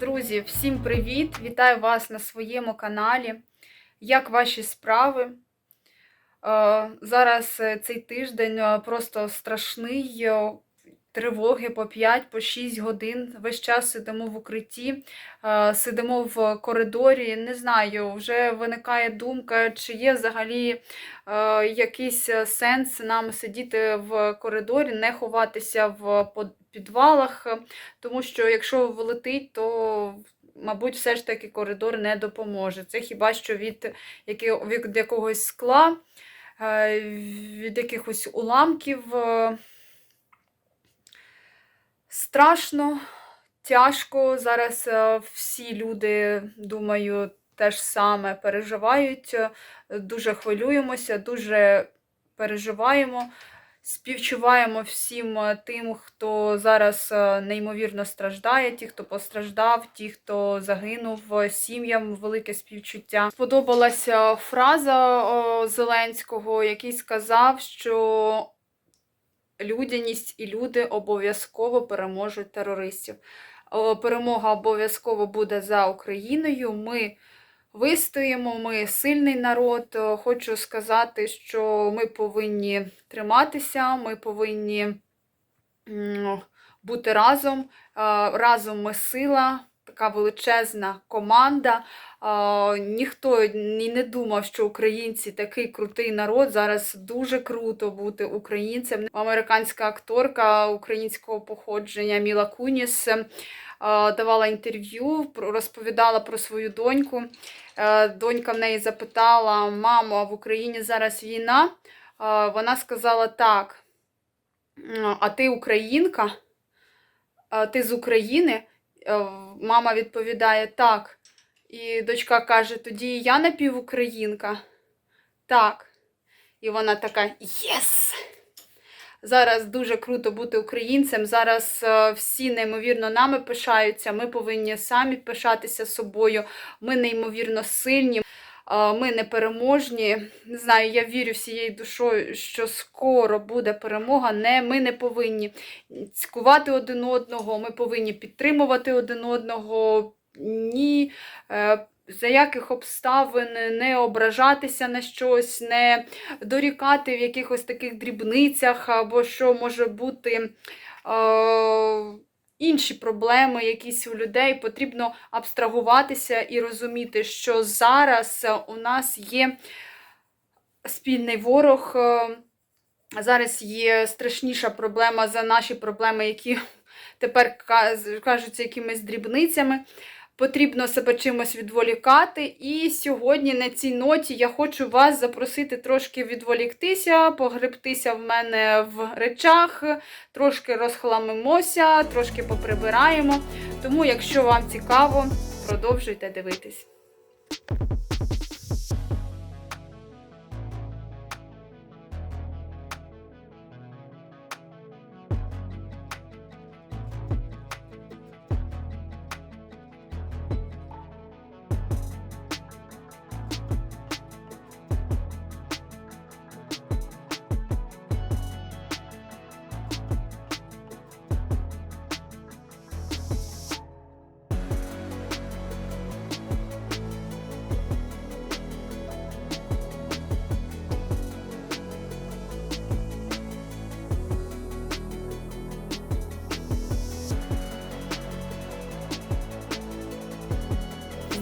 Друзі, всім привіт! Вітаю вас на своєму каналі. Як ваші справи? Е, Зараз е, цей тиждень е, просто страшний. Тривоги по 5, по 6 годин. Весь час сидимо в укритті, сидимо в коридорі. Не знаю, вже виникає думка, чи є взагалі якийсь сенс нам сидіти в коридорі, не ховатися в підвалах, е, тому що якщо влетить, то, мабуть, все ж таки коридор не допоможе. Це хіба що від, від якогось скла, е, від якихось уламків. е, Страшно, тяжко. Зараз всі люди, думаю, теж саме переживають. Дуже хвилюємося, дуже переживаємо. Співчуваємо всім е, тим, хто зараз е, неймовірно страждає, ті, хто постраждав, ті, хто загинув, е, сім'ям велике співчуття. Сподобалася фраза Зеленського, який сказав, що людяність і люди обов'язково переможуть терористів. Перемога обов'язково буде за Україною. Ми вистоїмо, ми сильний народ. Хочу сказати, що ми повинні триматися, ми повинні бути разом. Е, Разом ми сила, така величезна команда. А, Ніхто і не думав, що українці такий крутий народ. Зараз дуже круто бути українцем. Американська акторка українського походження Міла Куніс е, давала інтерв'ю, розповідала про свою доньку. Е, Донька в неї запитала: мамо, а в Україні зараз війна? Е, Вона сказала так. А ти українка? Ти з України? Е, Мама відповідає так. І дочка каже: тоді я напівукраїнка. Так. І вона така єс! Зараз дуже круто бути українцем. Зараз е, всі неймовірно нами пишаються. Ми повинні самі пишатися собою. Ми неймовірно сильні. е, Ми непереможні. Не знаю, я вірю всією душою, що скоро буде перемога. Не, ми не повинні цькувати один одного, ми повинні підтримувати один одного. Ні, е, за яких обставин не ображатися на щось, не дорікати в якихось таких дрібницях, або що може бути е, інші проблеми, якісь у людей. Потрібно абстрагуватися і розуміти, що зараз у нас є спільний ворог. е, Зараз є страшніша проблема за наші проблеми, які тепер кажуться якимись дрібницями. Потрібно себе чимось відволікати. І сьогодні на цій ноті я хочу вас запросити трошки відволіктися, погребтися в мене в речах, трошки розхламимося, трошки поприбираємо. Тому, якщо вам цікаво, продовжуйте дивитись.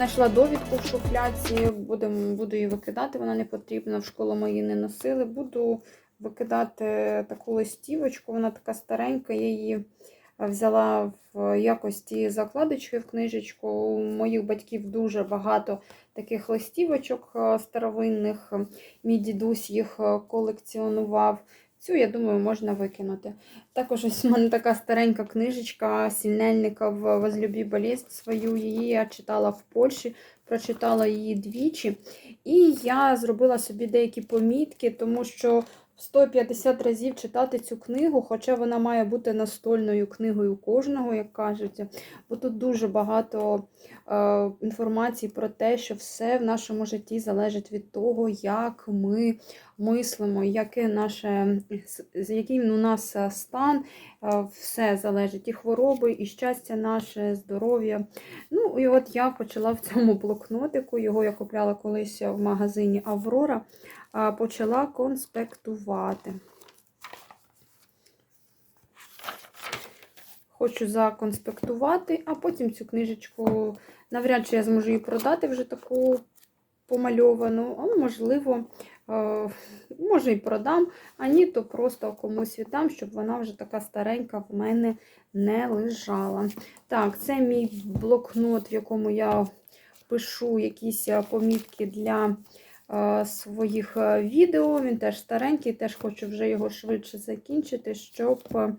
Знайшла довідку в шуфляці, будем, буду її викидати, вона не потрібна, в школу ми її не носили. Буду викидати таку листівочку, вона така старенька, я її взяла в якості закладочки в книжечку. У моїх батьків дуже багато таких листівочок е, старовинних. Мій дідусь їх е, колекціонував. Цю, я думаю, можна викинути. Також ось у мене така старенька книжечка сільнельника в Возлюбі боліст свою. Її я читала в Польщі, прочитала її двічі. І я зробила собі деякі помітки, тому що 150 разів читати цю книгу, хоча вона має бути настольною книгою кожного, як кажуть. Бо тут дуже багато е, інформації про те, що все в нашому житті залежить від того, як ми мислимо, яке наше, який у нас е, стан, Е, все залежить і хвороби, і щастя наше, здоров'я. Ну, і от я почала в цьому блокнотику, його я купляла колись в магазині Аврора, почала конспектувати. Хочу законспектувати, а потім цю книжечку навряд чи я зможу її продати вже таку помальовану, а можливо, може і продам, а ні, то просто комусь віддам, щоб вона вже така старенька в мене не лежала. Так, це мій блокнот, в якому я пишу якісь помітки для своїх е, відео. Він теж старенький, теж хочу вже його швидше закінчити, щоб е,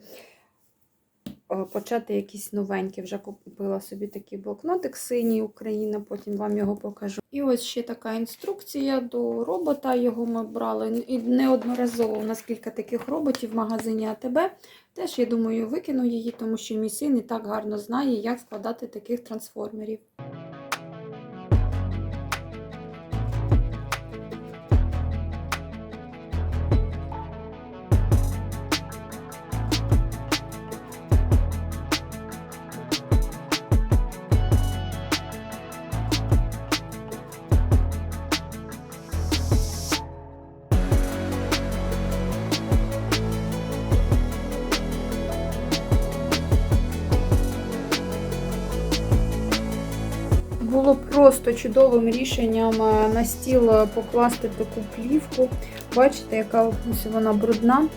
е, почати якісь новенькі. Вже купила собі такий блокнотик синій Україна, потім вам його покажу. І ось ще така інструкція до робота. Його ми брали і неодноразово. У нас кілька таких роботів в магазині АТБ. Теж, я думаю, викину її, тому що мій син і так гарно знає, як складати таких трансформерів. Було просто чудовим рішенням е, на стіл е, покласти таку плівку. Бачите, яка ось вона брудна.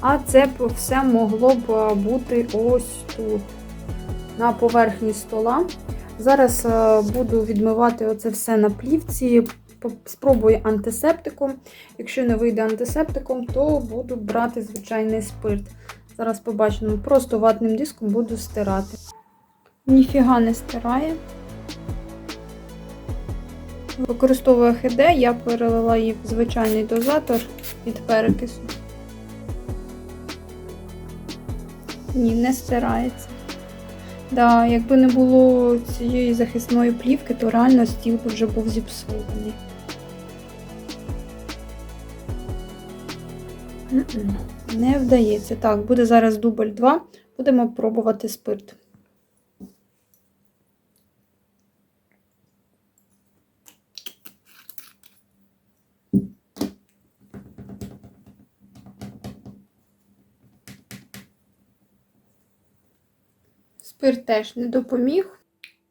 А це все могло б е, бути ось тут, на поверхні стола. Зараз буду відмивати оце все на плівці. Спробую антисептиком. Якщо не вийде антисептиком, то буду брати звичайний спирт. Зараз побачимо. Просто ватним диском буду стирати. Ніфіга не стирає. Використовую ХД, я перелила її в звичайний дозатор від перекису. Ні, не стирається. Да, якби не було цієї захисної плівки, то реально стіл би вже був зіпсований. Не вдається. Так, буде зараз дубль 2. Будемо пробувати спирт. Спирт теж не допоміг.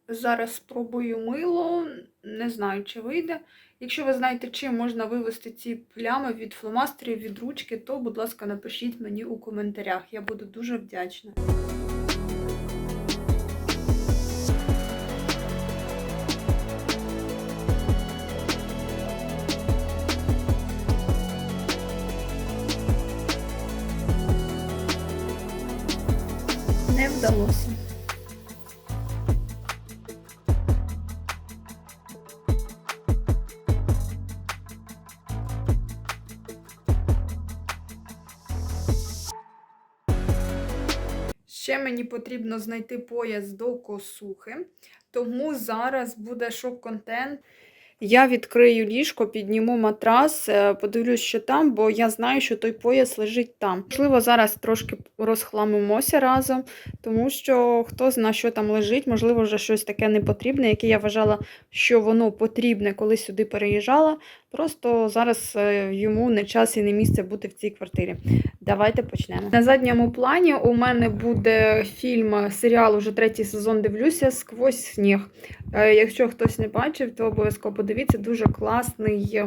Зараз спробую мило, не знаю, чи вийде. Якщо ви знаєте, чим можна вивести ці плями від фломастерів, від ручки, то, будь ласка, напишіть мені у коментарях. Я буду дуже вдячна. Не вдалося. Ще мені потрібно знайти пояс до косухи, тому зараз буде шок-контент. Я відкрию ліжко, підніму матрас, е, подивлюсь, що там, бо я знаю, що той пояс лежить там. Можливо, зараз трошки розхламимося разом, тому що хто знає, що там лежить, можливо, вже щось таке непотрібне, яке я вважала, що воно потрібне, коли сюди переїжджала. Просто зараз е, йому не час і не місце бути в цій квартирі. Давайте почнемо. На задньому плані у мене буде фільм, серіал, уже третій сезон дивлюся сквозь сніг. Е, Якщо хтось не бачив, то обов'язково подивіться. Дуже класний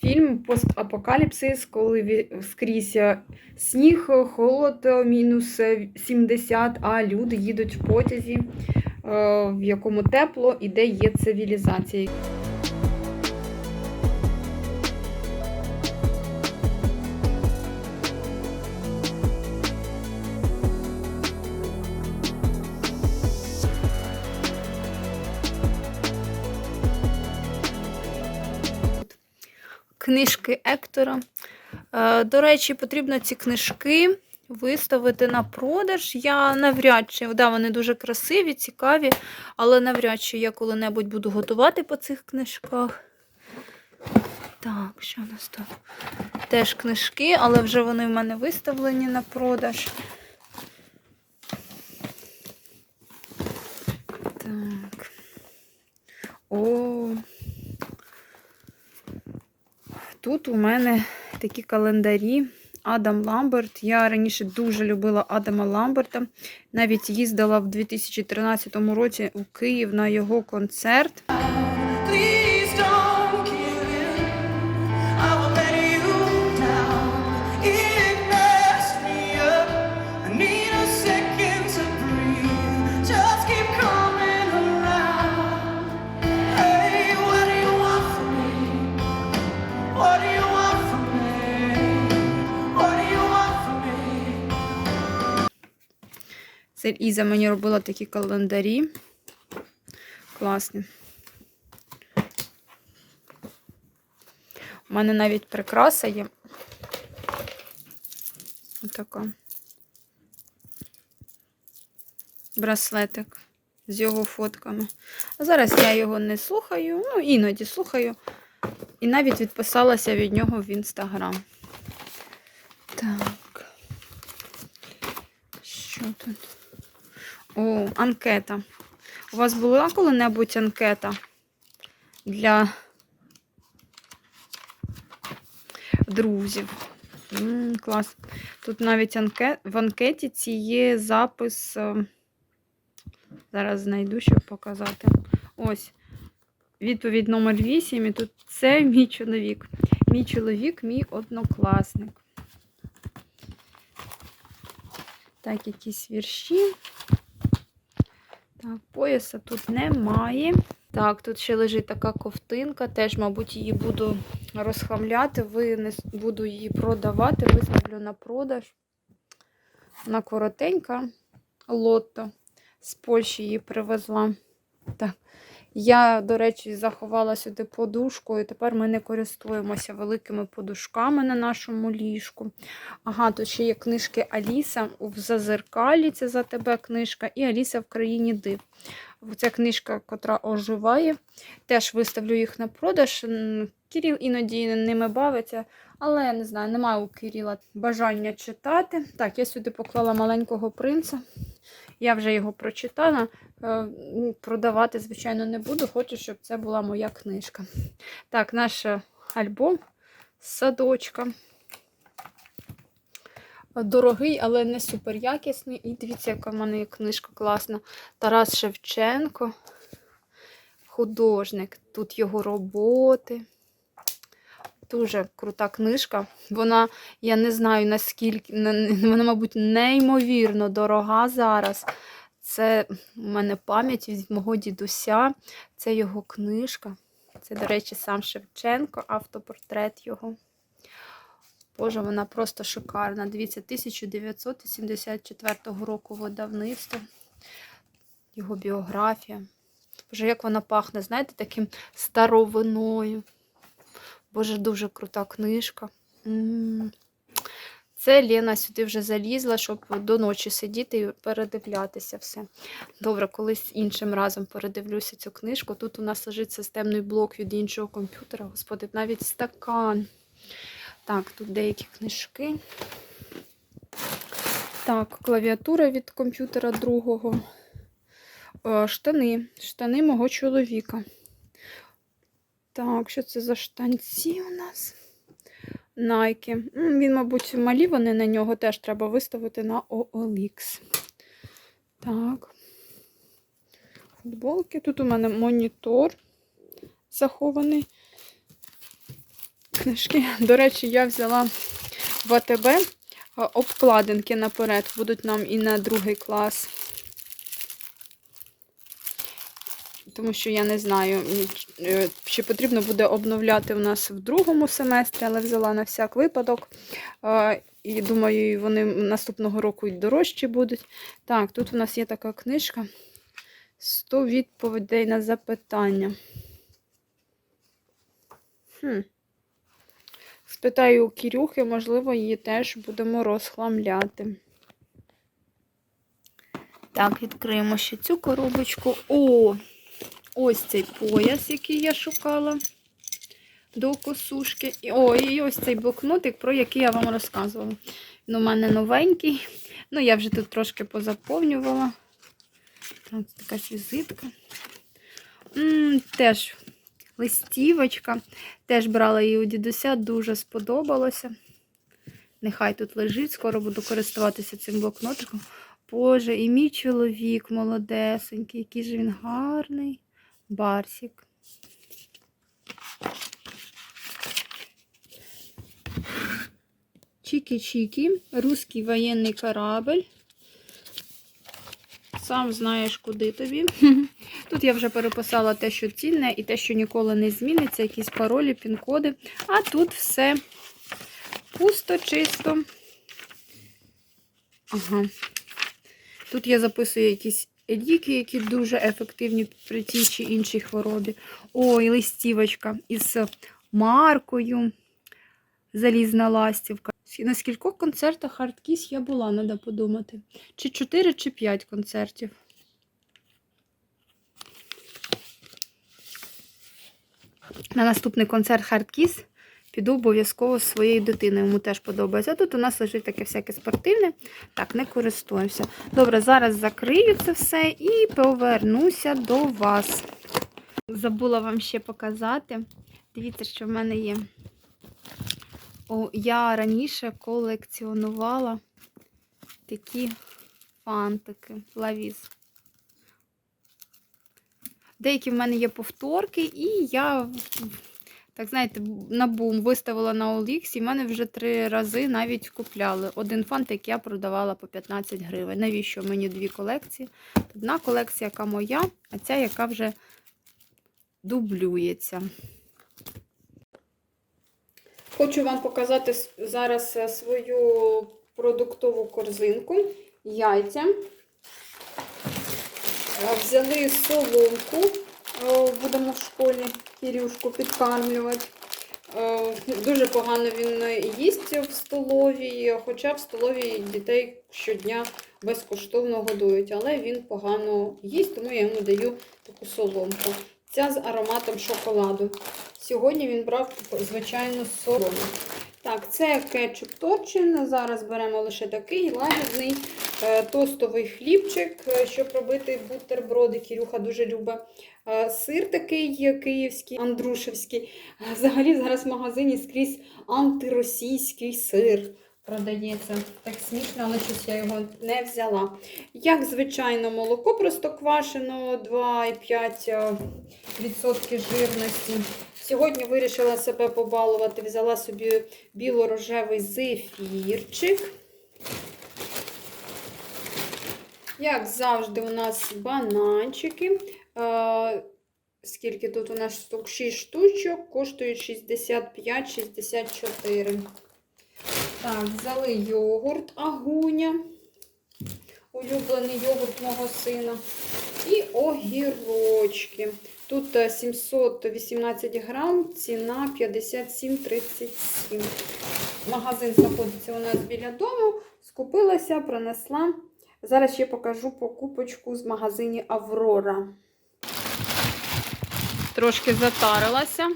фільм постапокаліпсис, коли скрізь е, сніг, холод, мінус е, 70, а люди їдуть в потязі, в якому тепло і де є цивілізація. Книжки Ектора. Е, До речі, потрібно ці книжки виставити на продаж. Я навряд чи, да, вони дуже красиві, цікаві, але навряд чи я коли-небудь буду готувати по цих книжках. Так, що у нас тут? Теж книжки, але вже вони в мене виставлені на продаж. Так. О. Тут у мене такі календарі. Адам Ламберт. Я раніше дуже любила Адама Ламберта. Навіть їздила в 2013 році у Київ на його концерт. Це Іза мені робила такі календарі. Класні. У мене навіть прикраса є. Отака. Браслетик з його фотками. А зараз я його не слухаю, ну, іноді слухаю. І навіть відписалася від нього в інстаграм. Так. Що тут? О, анкета. У вас була коли-небудь анкета для друзів? М, клас. Тут навіть анке... в анкеті ці є запис. е, Зараз знайду, щоб показати. Ось. Відповідь номер 8. І тут це мій чоловік. Мій чоловік, мій однокласник. Так, якісь вірші. Так, пояса тут немає. Так, тут ще лежить така ковтинка. Теж, мабуть, її буду розхламляти, винес, буду її продавати, виставлю на продаж. Вона коротенька. Лотто. З Польщі її привезла. Так. Я, до речі, заховала сюди подушку, і тепер ми не користуємося великими подушками на нашому ліжку. Ага, тут ще є книжки Аліса в Зазеркалі, це за тебе книжка, і Аліса в країні див. Ця книжка, котра оживає. Теж виставлю їх на продаж. М, Кирил іноді ними бавиться, але я не знаю, немає у Кирила бажання читати. Так, я сюди поклала маленького принца. Я вже його прочитала. Е, ну, Продавати, звичайно, не буду. Хочу, щоб це була моя книжка. Так, наш е, альбом з садочка. Дорогий, але не супер якісний. І дивіться, яка в мене книжка класна. Тарас Шевченко, художник. Тут його роботи. Дуже крута книжка. Вона, я не знаю наскільки, вона, мабуть, неймовірно дорога зараз. Це в мене пам'ять від мого дідуся. Це його книжка. Це, до речі, сам Шевченко, автопортрет його. Боже, вона просто шикарна. Дивіться, 1984 року видавництво. Його біографія. Боже, як вона пахне, знаєте, таким старовиною. Боже, дуже крута книжка. Це Лена сюди вже залізла, щоб до ночі сидіти і передивлятися все. Добре, колись іншим разом передивлюся цю книжку. Тут у нас лежить системний блок від іншого комп'ютера. Господи, навіть стакан. Так, тут деякі книжки. Так, клавіатура від комп'ютера другого. Е, Штани. Штани мого чоловіка. Так, що це за штанці у нас? Найки. Він, мабуть, малі вони на нього теж треба виставити на OLX. Так. Футболки. Тут у мене монітор захований. Книжки. До речі, я взяла в АТБ обкладинки наперед. Будуть нам і на другий клас. Тому що я не знаю, е, чи потрібно буде обновляти у нас в другому семестрі, але взяла на всяк випадок. І думаю, вони наступного року й дорожчі будуть. Так, тут у нас є така книжка. 100 відповідей на запитання. Хм. Спитаю у Кірюхи, можливо, її теж будемо розхламляти. Так, відкриємо ще цю коробочку. О! Ось цей пояс, який я шукала до косушки. І, о, і ось цей блокнотик, про який я вам розказувала. Він у мене новенький. Ну, я вже тут трошки позаповнювала. Так, така візитка. М, теж листівочка. Теж брала її у дідуся, дуже сподобалося. Нехай тут лежить, скоро буду користуватися цим блокнотиком. Боже, і мій чоловік молодесенький, який же він гарний. Барсік. Чики-чики, русський воєнний корабль. Сам знаєш, куди тобі. Тут я вже переписала те, що цінне, і те, що ніколи не зміниться, якісь паролі, пін-коди. А тут все пусто, чисто. Ага. Тут я записую якісь ліки, які дуже ефективні при тій чи іншій хворобі. Ой, листівочка із маркою. Залізна ластівка. На скількох концертах хардкіс я була, треба подумати. Чи 4, чи 5 концертів. На наступний концерт Хардкіс піду обов'язково своєю дитиною. Йому теж подобається. А тут у нас лежить таке всяке спортивне. Так, не користуємося. Добре, зараз закрию це все і повернуся до вас. Забула вам ще показати. Дивіться, що в мене є. О, я раніше колекціонувала такі фантики, лавіз. Деякі в мене є повторки, і я, так знаєте, на бум виставила на OLX, і мене вже три рази навіть купляли. Один фантик я продавала по 15 гривень. Навіщо мені дві колекції? Одна колекція, яка моя, а ця, яка вже дублюється. Хочу вам показати зараз е, свою продуктову корзинку. Яйця. Е, Взяли соломку, будемо в школі Кірюшку підкармлювати. Е, Дуже погано він їсть в столовій, хоча в столовій дітей щодня безкоштовно годують, але він погано їсть, тому я йому даю таку соломку. Ця з ароматом шоколаду. Сьогодні він брав звичайну солому. Так, це кетчуп торчин. Зараз беремо лише такий лагідний е, тостовий хлібчик, е, щоб робити бутерброди. Кірюха дуже любить. Е, Сир такий київський, андрушевський. Взагалі зараз в магазині скрізь антиросійський сир продається. Так смішно, але щось я його не взяла. Як звичайно, молоко простоквашино 2,5% жирності. Сьогодні вирішила себе побалувати, взяла собі біло-рожевий зефірчик. Як завжди, у нас бананчики. Е, скільки тут у нас штук? 6 штучок, коштують 65-64. Так, взяли йогурт агуня. Улюблений йогурт мого сина. І огірочки. Тут е, 718 грам, ціна 57,37. Магазин знаходиться у нас біля дому. Скупилася, принесла. Зараз ще покажу покупочку з магазині Аврора. Трошки затарилася.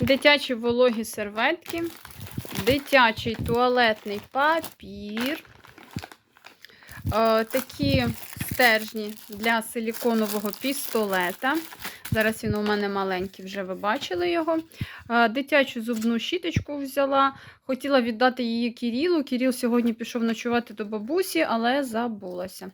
Дитячі вологі серветки, дитячий туалетний папір. Е, такі стержні для силіконового пістолета. Зараз він у мене маленький, вже ви бачили його. Дитячу зубну щіточку взяла. Хотіла віддати її Кірілу. Кіріл сьогодні пішов ночувати до бабусі, але забулася.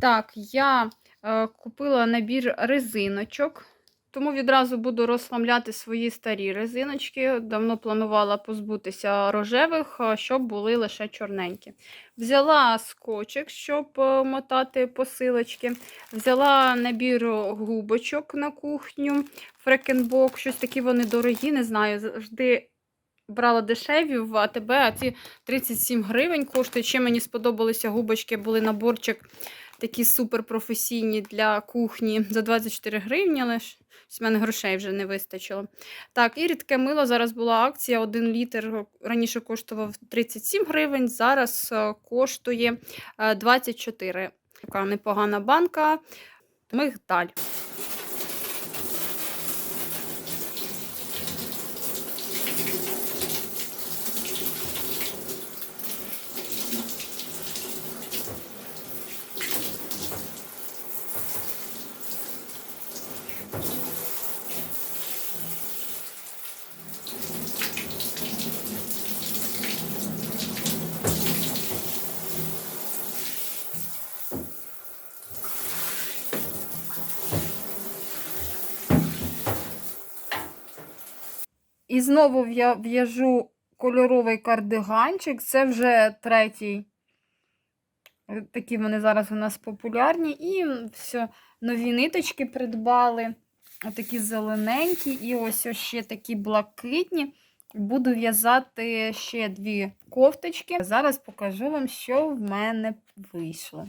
Так, я е, купила набір резиночок. Тому відразу буду розхламляти свої старі резиночки. Давно планувала позбутися рожевих, щоб були лише чорненькі. Взяла скотчик, щоб е, мотати посилочки. Взяла набір губочок на кухню, фрекенбок, щось такі вони дорогі, не знаю. Завжди брала дешеві в АТБ, а ці 37 гривень коштують. Ще мені сподобалися губочки, були наборчик такі суперпрофесійні для кухні за 24 гривні, але ж в мене грошей вже не вистачило. Так, і рідке мило зараз була акція. 1 літр раніше коштував 37 гривень, зараз е, коштує е, 24. Така непогана банка. Мигдаль. І знову в'я- в'яжу кольоровий кардиганчик. Це вже третій. Е, Такі вони зараз у нас популярні. І все, нові ниточки придбали. Отакі зелененькі, і ось ще такі блакитні. Буду в'язати ще дві кофточки. Зараз покажу вам, що в мене вийшло.